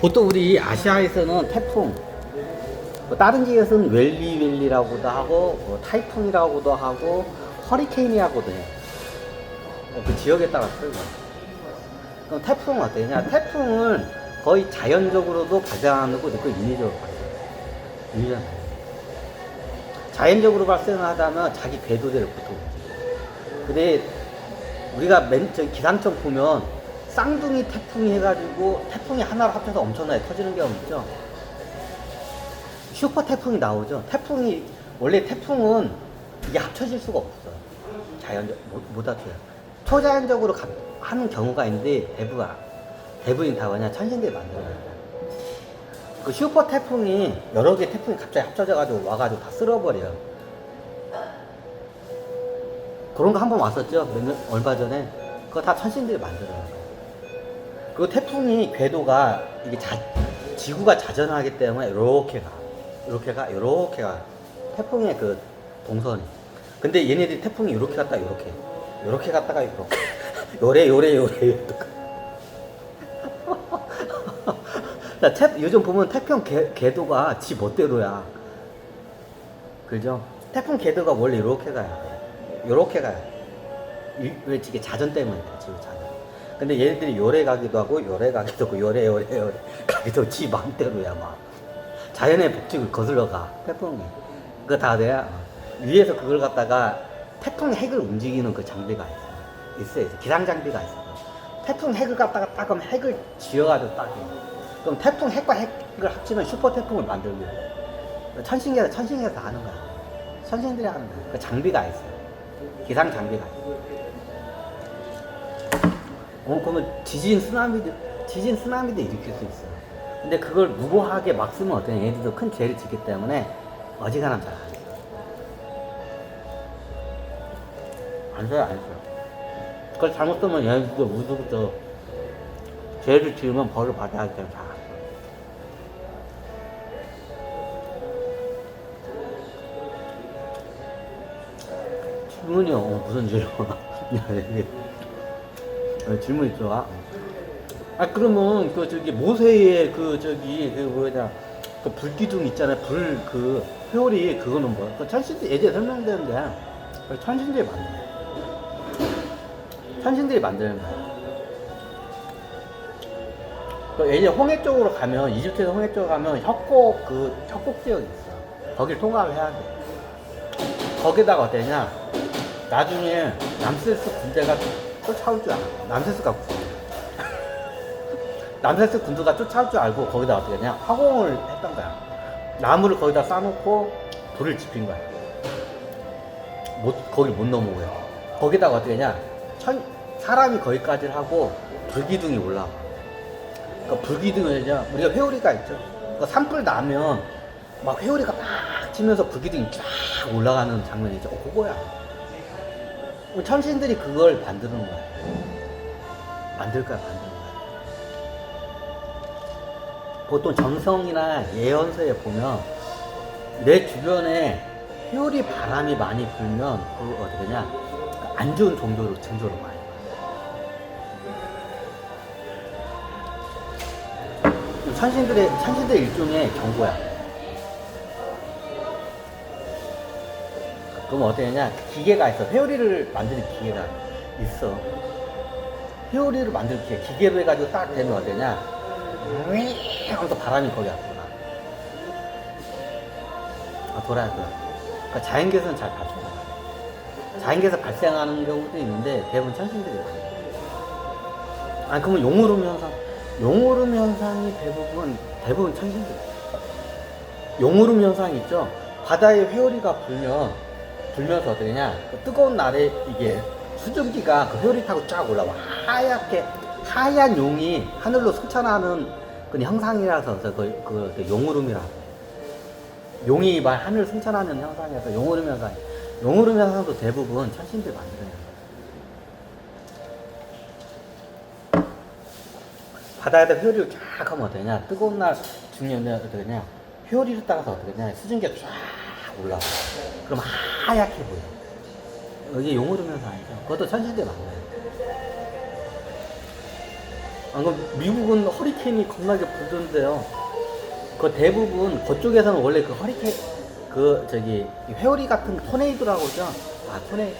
보통 우리 아시아에서는 태풍, 뭐 다른 지역에서는 웰리웰리라고도 하고, 뭐 타이풍이라고도 하고, 허리케인이라고도 해요. 어, 그 지역에 따라 틀려. 그럼 태풍은 어떠냐? 태풍은 거의 자연적으로도 발생하는 거고, 그 인위적으로 발생. 발생. 자연적으로 발생을 하다면 자기 궤도대로 붙어. 근데 우리가 맨, 저 기상청 보면 쌍둥이 태풍이 해가지고 태풍이 하나로 합쳐서 엄청나게 터지는 경우 있죠. 슈퍼 태풍이 나오죠. 태풍이, 원래 태풍은 이게 합쳐질 수가 없어요. 자연적, 못, 못 합쳐요. 초자연적으로 가- 하는 경우가 있는데 대부분, 대부분 다 뭐냐, 천신들이 만들어요. 그 슈퍼 태풍이 여러 개 태풍이 갑자기 합쳐져가지고 와가지고 다 쓸어버려요. 그런 거 한 번 왔었죠. 몇 년, 얼마 전에. 그거 다 천신들이 만들어요. 그 태풍이 궤도가 이게 자, 지구가 자전하기 때문에 이렇게 가. 이렇게 가, 이렇게 가. 태풍의 그 동선이. 근데 얘네들이 태풍이 이렇게 갔다 이렇게. 이렇게 갔다가 이렇게. 요래, 요래, 요래. 나 태, 요즘 보면 태풍 궤, 궤도가 지 멋대로야. 그죠? 태풍 궤도가 원래 이렇게 가야 돼. 이렇게 가야 돼. 이- 왜 이게 자전 때문에 지금 자전. 근데 얘네들이 요래 가기도 하고, 요래 가기도 하고, 요래, 요래, 요래 가기도 지 마음대로야, 막. 자연의 법칙을 거슬러 가, 태풍이. 그거 다 돼야. 위에서 그걸 갖다가 태풍 핵을 움직이는 그 장비가 있어. 있어요. 있어. 기상 장비가 있어. 태풍 핵을 갖다가 딱 하면 핵을 지어가지고 딱 해. 그럼 태풍 핵과 핵을 합치면 슈퍼 태풍을 만들고. 천신계에서 천신계에서 다 하는 거야. 천신들이 하는 거야. 그 장비가 있어. 기상 장비가 있어. 어, 그러면 지진 쓰나미도, 지진 쓰나미도 일으킬 수 있어. 근데 그걸 무고하게 막 쓰면 어떠냐. 얘들도 큰 죄를 짓기 때문에 어지간하면 잘안 써. 안 써요, 안 써요. 그걸 잘못 쓰면 얘들도 우주부터 죄를 지으면 벌을 받아야 할 때는 써. 질문이요. 어, 무슨 질문? 어, 질문 있죠. 아, 아, 그러면 그 저기 모세의 그 저기 그 뭐냐 그 불기둥 있잖아요. 불 그 회오리 그거는 뭐야? 그 천신들 예전에 설명되는데 그 천신들이 거야. 천신들이 만드는 거야. 그 예전 홍해 쪽으로 가면 이집트에서 홍해 쪽으로 가면 협곡 그 협곡 지역이 있어. 거길 통과를 해야 돼. 거기다가 어떠냐? 나중에 남세스 군대가 쫓아올 줄 알아. 남세스가 군대. 남세스 군대가 쫓아올 줄 알고 거기다 어떻게 했냐? 화공을 했던 거야. 나무를 거기다 쌓아놓고 불을 지핀 거야. 못, 거기 못 넘어오고요. 거기다가 어떻게 했냐? 천, 사람이 거기까지를 하고 불기둥이 올라와. 그러니까 불기둥을 이제 우리가 회오리가 있죠. 그러니까 산불 나면 막 회오리가 막 치면서 불기둥이 쫙 올라가는 장면이 있죠. 어, 그거야. 천신들이 그걸 만드는 거야. 만들 거야, 만드는 거야. 보통 정성이나 예언서에 보면 내 주변에 회오리 바람이 많이 불면 그 어떻게 되냐 안 좋은 정도로 징조로 많이 와요. 천신들의 천신들 일종의 경고야. 그럼 되냐 기계가 있어 회오리를 만드는 기계가 있어. 회오리를 만들 기계 기계로 해가지고 딱 되면 어떠냐 윙 하면서 바람이 거기 앞으로 나. 아, 돌아야 돼. 그러니까 자연계에서는 잘 발생. 자연계에서 발생하는 경우도 있는데 대부분 천신들이 많아요. 아 그러면 용오름 현상, 용오름 현상이 대부분 대부분 천신들. 용오름 현상 있죠. 바다에 회오리가 불면 불면서 어떻게 되냐? 그 뜨거운 날에 이게 수증기가 그 회오리 타고 쫙 올라와 하얗게 하얀 용이 하늘로 솟아나는 그 형상이라서 그, 그, 그 용오름이라. 용이 막 하늘 승천하는 현상이어서 용오름 현상. 용오름 현상도 대부분 천신들 현상. 바다에다 회오리를 쫙 하면 어떠냐? 뜨거운 날 중년에 어떻게 되냐? 회오리를 따라서 어떻게 되냐? 수증기가 쫙 올라와. 그럼 하얗게 보여. 이게 용오름 현상이죠. 그것도 천신들 만드는 아, 그럼 미국은 허리케인이 겁나게 불던데요. 그 대부분 그쪽에서는 원래 그 허리케인 그 저기 회오리 같은 토네이도라고 그러죠. 아 토네